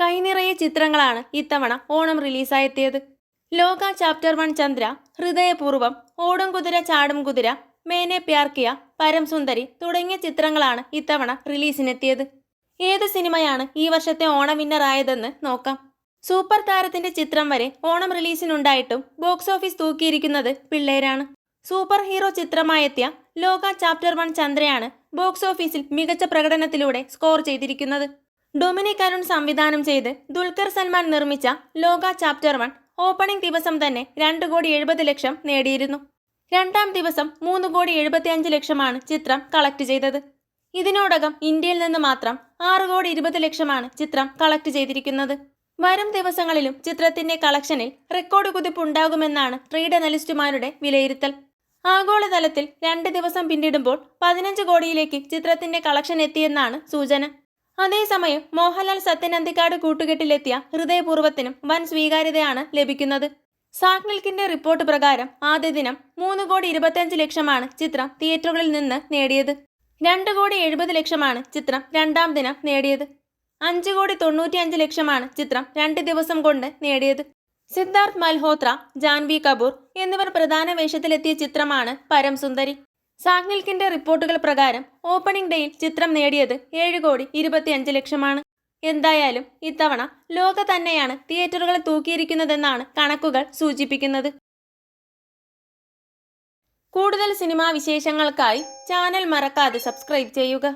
കൈനിറയെ ചിത്രങ്ങളാണ് ഇത്തവണ ഓണം റിലീസായെത്തിയത്. ലോക ചാപ്റ്റർ വൺ ചന്ദ്ര ഹൃദയപൂർവം ഓടും കുതിര ചാടും കുതിര മേനെ പ്യാർക്കിയ പരം സുന്ദരി തുടങ്ങിയ ചിത്രങ്ങളാണ് ഇത്തവണ റിലീസിനെത്തിയത്. ഏത് സിനിമയാണ് ഈ വർഷത്തെ ഓണം വിന്നർ ആയതെന്ന് നോക്കാം. സൂപ്പർ താരത്തിന്റെ ചിത്രം വരെ ഓണം റിലീസിനുണ്ടായിട്ടും ബോക്സ് ഓഫീസ് തൂക്കിയിരിക്കുന്നത് പിള്ളേരാണ്. സൂപ്പർ ഹീറോ ചിത്രമായെത്തിയ ലോക ചാപ്റ്റർ വൺ ചന്ദ്രയാണ് ബോക്സ് ഓഫീസിൽ മികച്ച പ്രകടനത്തിലൂടെ സ്കോർ ചെയ്തിരിക്കുന്നത്. ഡൊമിനിക് അരുൺ സംവിധാനം ചെയ്ത് ദുൽഖർ സൽമാൻ നിർമ്മിച്ച ലോക ചാപ്റ്റർ വൺ ഓപ്പണിംഗ് ദിവസം തന്നെ രണ്ട് കോടി എഴുപത് ലക്ഷം നേടിയിരുന്നു. രണ്ടാം ദിവസം മൂന്ന് കോടി എഴുപത്തിയഞ്ച് ലക്ഷമാണ് ചിത്രം കളക്ട് ചെയ്തത്. ഇതിനോടകം ഇന്ത്യയിൽ നിന്ന് മാത്രം ആറ് കോടി ഇരുപത് ലക്ഷമാണ് ചിത്രം കളക്ട് ചെയ്തിരിക്കുന്നത്. വരും ദിവസങ്ങളിലും ചിത്രത്തിന്റെ കളക്ഷനിൽ റെക്കോർഡ് കുതിപ്പ് ഉണ്ടാകുമെന്നാണ് ട്രേഡ് അനലിസ്റ്റുമാരുടെ വിലയിരുത്തൽ. ആഗോളതലത്തിൽ രണ്ട് ദിവസം പിന്നിടുമ്പോൾ പതിനഞ്ച് കോടിയിലേക്ക് ചിത്രത്തിന്റെ കളക്ഷൻ എത്തിയെന്നാണ് സൂചന. അതേസമയം മോഹൻലാൽ സത്യനന്ദിക്കാട് കൂട്ടുകെട്ടിലെത്തിയ ഹൃദയപൂർവത്തിനും വൻ സ്വീകാര്യതയാണ് ലഭിക്കുന്നത്. സാക് മിൽക്കിന്റെ റിപ്പോർട്ട് പ്രകാരം ആദ്യ ദിനം മൂന്ന് കോടി ഇരുപത്തിയഞ്ച് ലക്ഷമാണ് ചിത്രം തിയേറ്ററുകളിൽ നിന്ന് നേടിയത്. രണ്ട് കോടി എഴുപത് ലക്ഷമാണ് ചിത്രം രണ്ടാം ദിനം നേടിയത്. അഞ്ച് കോടി തൊണ്ണൂറ്റിയഞ്ച് ലക്ഷമാണ് ചിത്രം രണ്ട് ദിവസം കൊണ്ട് നേടിയത്. സിദ്ധാർത്ഥ് മൽഹോത്ര ജാൻവി കപൂർ എന്നിവർ പ്രധാന വേഷത്തിലെത്തിയ ചിത്രമാണ് പരം സുന്ദരി സാഗ്നിൽക്കിന്റെ റിപ്പോർട്ടുകൾ പ്രകാരം ഓപ്പണിംഗ് ഡേയിൽ ചിത്രം നേടിയത് ഏഴ് കോടി ഇരുപത്തിയഞ്ച് ലക്ഷമാണ്. എന്തായാലും ഇത്തവണ ലോക തന്നെയാണ് തിയേറ്ററുകളെ തൂക്കിയിരിക്കുന്നതെന്നാണ് കണക്കുകൾ സൂചിപ്പിക്കുന്നത്. കൂടുതൽ സിനിമാ വിശേഷങ്ങൾക്കായി ചാനൽ മറക്കാതെ സബ്സ്ക്രൈബ് ചെയ്യുക.